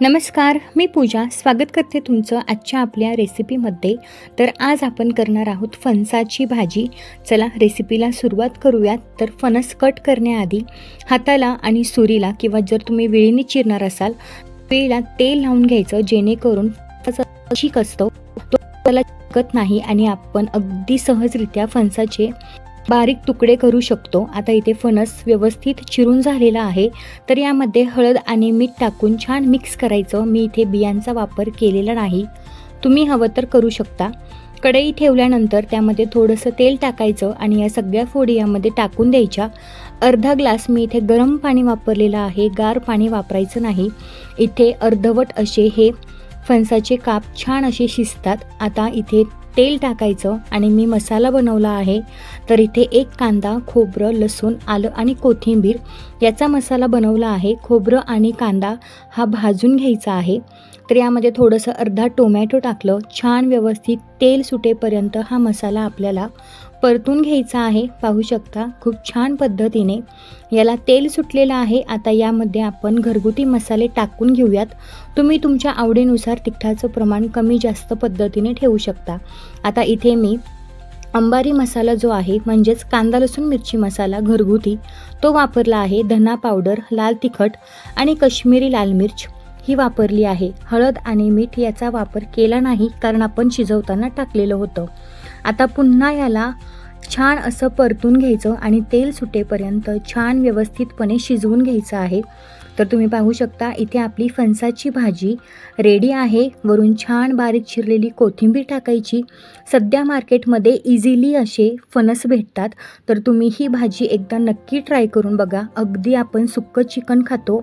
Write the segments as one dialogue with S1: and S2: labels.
S1: नमस्कार मी पूजा. स्वागत करते तुमचं आजच्या आपल्या रेसिपीमध्ये तर आज आपण करणार आहोत फणसाची भाजी. चला रेसिपीला सुरुवात करूयात. तर फणस कट करण्याआधी हाताला आणि सुरीला किंवा जर तुम्ही विळीने चिरणार असाल वेळीला तेल लावून घ्यायचं जेणेकरून फणसाचा असतो तो त्याला चिकत नाही आणि आपण अगदी सहजरित्या फणसाचे बारीक तुकडे करू शकतो. आता इथे फणस व्यवस्थित चिरून झालेला आहे. तर यामध्ये हळद आणि मीठ टाकून छान मिक्स करायचं. मी इथे बियांचा वापर केलेला नाही. तुम्ही हवं तर करू शकता. कढई ठेवल्यानंतर त्यामध्ये थोडंसं तेल टाकायचं आणि या सगळ्या फोडी यामध्ये टाकून द्यायच्या. अर्धा ग्लास मी इथे गरम पाणी वापरलेलं आहे. गार पाणी वापरायचं नाही. इथे अर्धवट असे हे फणसाचे काप छान असे शिजतात. आता इथे तेल टाकायचं आणि मी मसाला बनवला आहे तर इथे एक कांदा खोबरं लसूण आलं आणि कोथिंबीर याचा मसाला बनवला आहे. खोबरं आणि कांदा हा भाजून घ्यायचा आहे. तर यामध्ये थोडंसं अर्धा टोमॅटो टाकलं. छान व्यवस्थित तेल सुटेपर्यंत हा मसाला आपल्याला परतून घ्यायचा आहे. पाहू शकता खूप छान पद्धतीने याला तेल सुटलेलं आहे. आता यामध्ये आपण घरगुती मसाले टाकून घेऊयात. तुम्ही तुमच्या आवडीनुसार तिखटाचं प्रमाण कमी जास्त पद्धतीने ठेवू शकता. आता इथे मी अंबारी मसाला जो आहे म्हणजेच कांदा लसूण मिरची मसाला घरगुती तो वापरला आहे. धना पावडर लाल तिखट आणि कश्मीरी लाल मिर्च ही वापरली आहे. हळद आणि मीठ याचा वापर केला नाही कारण आपण शिजवताना टाकलेलं होतं. आता पुन्हा याला छान असं परतून घ्यायचं आणि तेल सुटेपर्यंत छान व्यवस्थितपणे शिजवून घ्यायचं आहे. तर तुम्ही पाहू शकता इथे आपली फणसाची भाजी रेडी आहे. वरून छान बारीक चिरलेली कोथिंबीर टाकायची. सध्या मार्केटमध्ये इझिली असे फणस भेटतात. तर तुम्ही ही भाजी एकदा नक्की ट्राय करून बघा. अगदी आपण सुक्कं चिकन खातो.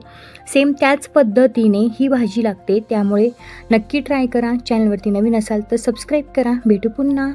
S1: सेम त्याच पद्धतीने ही भाजी लागते. त्यामुळे नक्की ट्राय करा. चॅनलवरती नवीन असाल तर सबस्क्राईब करा. भेटू पुन्हा.